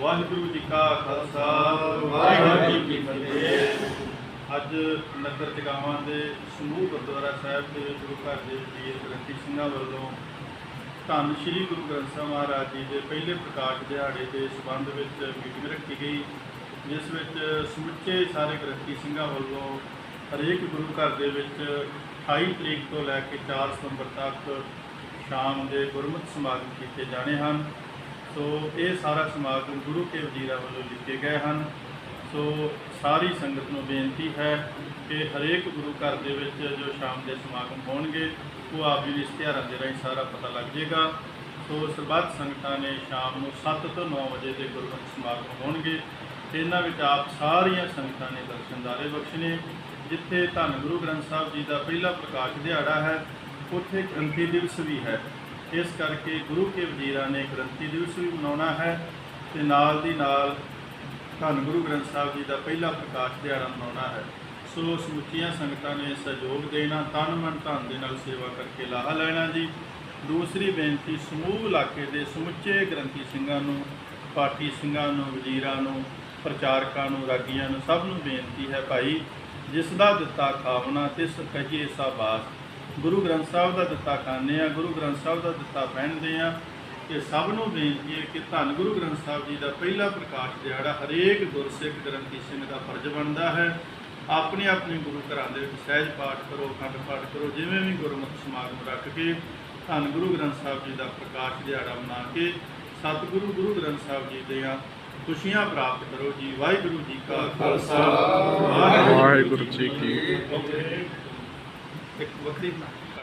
ਵਾਹਿਗੁਰੂ ਜੀ ਕਾ ਖਾਲਸਾ, ਵਾਹਿਗੁਰੂ ਜੀ ਕੀ ਫਤਿਹ। ਅੱਜ ਨਗਰ ਜਗਾਵਾਂ ਦੇ ਸਮੂਹ ਗੁਰਦੁਆਰਾ ਸਾਹਿਬ ਦੇ ਗੁਰੂ ਘਰ ਦੇ ਵੀਰ ਗ੍ਰੰਥੀ ਸਿੰਘਾਂ ਵੱਲੋਂ ਧੰਨ ਸ਼੍ਰੀ ਗੁਰੂ ਗ੍ਰੰਥ ਸਾਹਿਬ ਮਹਾਰਾਜ ਜੀ ਦੇ ਪਹਿਲੇ ਪ੍ਰਕਾਸ਼ ਦਿਹਾੜੇ ਦੇ ਸਬੰਧ ਵਿੱਚ ਮੀਟਿੰਗ ਰੱਖੀ ਗਈ, ਜਿਸ ਵਿੱਚ ਸਮੁੱਚੇ ਸਾਰੇ ਗ੍ਰੰਥੀ ਸਿੰਘਾਂ ਵੱਲੋਂ ਹਰੇਕ ਗੁਰੂ ਘਰ ਦੇ ਵਿੱਚ 28 ਤਰੀਕ ਤੋਂ ਲੈ ਕੇ 4 ਸਤੰਬਰ ਤੱਕ ਸ਼ਾਮ ਦੇ ਗੁਰਮਤਿ ਸਮਾਗਮ ਕੀਤੇ ਜਾਣੇ ਹਨ। ਸੋ ਇਹ ਸਾਰਾ ਸਮਾਗਮ ਗੁਰੂ ਕੇ ਵਜ਼ੀਰਾਂ ਵੱਲੋਂ ਲਿਖੇ ਗਏ ਹਨ। ਸੋ ਸਾਰੀ ਸੰਗਤ ਨੂੰ ਬੇਨਤੀ ਹੈ ਕਿ ਹਰੇਕ ਗੁਰੂ ਘਰ ਦੇ ਵਿੱਚ ਜੋ ਸ਼ਾਮ ਦੇ ਸਮਾਗਮ ਹੋਣਗੇ, ਉਹ ਆਪ ਜੀ ਦੇ ਇਸ਼ਤਿਹਾਰਾਂ ਦੇ ਰਾਹੀਂ ਸਾਰਾ ਪਤਾ ਲੱਗ ਜਾਏਗਾ। ਸੋ ਸਰਬੱਤ ਸੰਗਤਾਂ ਨੇ ਸ਼ਾਮ ਨੂੰ 7 ਤੋਂ 9 ਵਜੇ ਦੇ ਗੁਰਮਤਿ ਸਮਾਗਮ ਹੋਣਗੇ। ਤੇ ਇਹਨਾਂ ਵਿੱਚ ਆਪ ਸਾਰੀਆਂ ਸੰਗਤਾਂ ਨੇ ਦਰਸ਼ਨਦਾਰੇ ਬਖਸ਼ਣੇ ਜਿੱਥੇ ਧੰਨ ਗੁਰੂ ਗ੍ਰੰਥ ਸਾਹਿਬ ਜੀ ਦਾ ਪਹਿਲਾ ਪ੍ਰਕਾਸ਼ ਦਿਹਾੜਾ ਹੈ, ਉੱਥੇ ਗ੍ਰੰਥੀ ਦਿਵਸ ਵੀ ਹੈ। ਇਸ ਕਰਕੇ ਗੁਰੂ ਕੇ ਵਜ਼ੀਰਾਂ ਨੇ ਗ੍ਰੰਥੀ ਦਿਵਸ ਵੀ ਮਨਾਉਣਾ ਹੈ ਤੇ ਨਾਲ ਦੀ ਨਾਲ ਧੰਨ ਗੁਰੂ ਗ੍ਰੰਥ ਸਾਹਿਬ ਜੀ ਦਾ ਪਹਿਲਾ ਪ੍ਰਕਾਸ਼ ਦਿਹਾੜਾ ਮਨਾਉਣਾ ਹੈ। ਸੋ ਸਮੁੱਚੀਆਂ ਸੰਗਤਾਂ ਨੇ ਸਹਿਯੋਗ ਦੇਣਾ, ਤਨ ਮਨ ਧਨ ਦੇ ਨਾਲ ਸੇਵਾ ਕਰਕੇ ਲਾਹਾ ਲੈਣਾ ਜੀ। ਦੂਸਰੀ ਬੇਨਤੀ, ਸਮੂਹ ਇਲਾਕੇ ਦੇ ਸਮੁੱਚੇ ਗ੍ਰੰਥੀ ਸਿੰਘਾਂ ਨੂੰ, ਪਾਠੀ ਸਿੰਘਾਂ ਨੂੰ, ਵਜ਼ੀਰਾਂ ਨੂੰ, ਪ੍ਰਚਾਰਕਾਂ ਨੂੰ, ਰਾਗੀਆਂ ਨੂੰ ਸਭ ਨੂੰ ਬੇਨਤੀ ਹੈ ਭਾਈ ਜਿਸ ਦਾ ਦਿੱਤਾ ਖਾਵਣਾ, ਤਿਸ ਕਹੀਏ ਸਾਬਾਸ ਗੁਰੂ ਗ੍ਰੰਥ ਸਾਹਿਬ ਦਾ ਦਿੱਤਾ ਖਾਂਦੇ ਆ ਗੁਰੂ ਗ੍ਰੰਥ ਸਾਹਿਬ ਦਾ ਦਿੱਤਾ ਪਹਿਨਦੇ ਆ। ਕਿ ਸਭ ਨੂੰ ਬੇਨਤੀ ਹੈ ਕਿ ਧੰਨ ਗੁਰੂ ਗ੍ਰੰਥ ਸਾਹਿਬ ਜੀ ਦਾ ਪਹਿਲਾ ਪ੍ਰਕਾਸ਼ ਦਿਹਾੜਾ ਹਰੇਕ ਗੁਰਸਿੱਖ ਗ੍ਰੰਥੀ ਸਿੰਘ ਦਾ ਫਰਜ਼ ਬਣਦਾ ਹੈ। ਆਪਣੇ ਆਪਣੇ ਗੁਰੂ ਘਰਾਂ ਦੇ ਵਿੱਚ ਸਹਿਜ ਪਾਠ ਕਰੋ ਅਖੰਡ ਪਾਠ ਕਰੋ ਜਿਵੇਂ ਵੀ ਗੁਰਮਤਿ ਸਮਾਗਮ ਰੱਖ ਕੇ ਧੰਨ ਗੁਰੂ ਗ੍ਰੰਥ ਸਾਹਿਬ ਜੀ ਦਾ ਪ੍ਰਕਾਸ਼ ਦਿਹਾੜਾ ਮਨਾ ਕੇ ਸਤਿਗੁਰੂ ਗੁਰੂ ਗ੍ਰੰਥ ਸਾਹਿਬ ਜੀ ਦੀਆਂ ਖੁਸ਼ੀਆਂ ਪ੍ਰਾਪਤ ਕਰੋ ਜੀ। ਵਾਹਿਗੁਰੂ ਜੀ ਕਾ ਖਾਲਸਾ। ਵਾਹਿਗੁਰੂ ਜੀ ਕੀ 我可以买。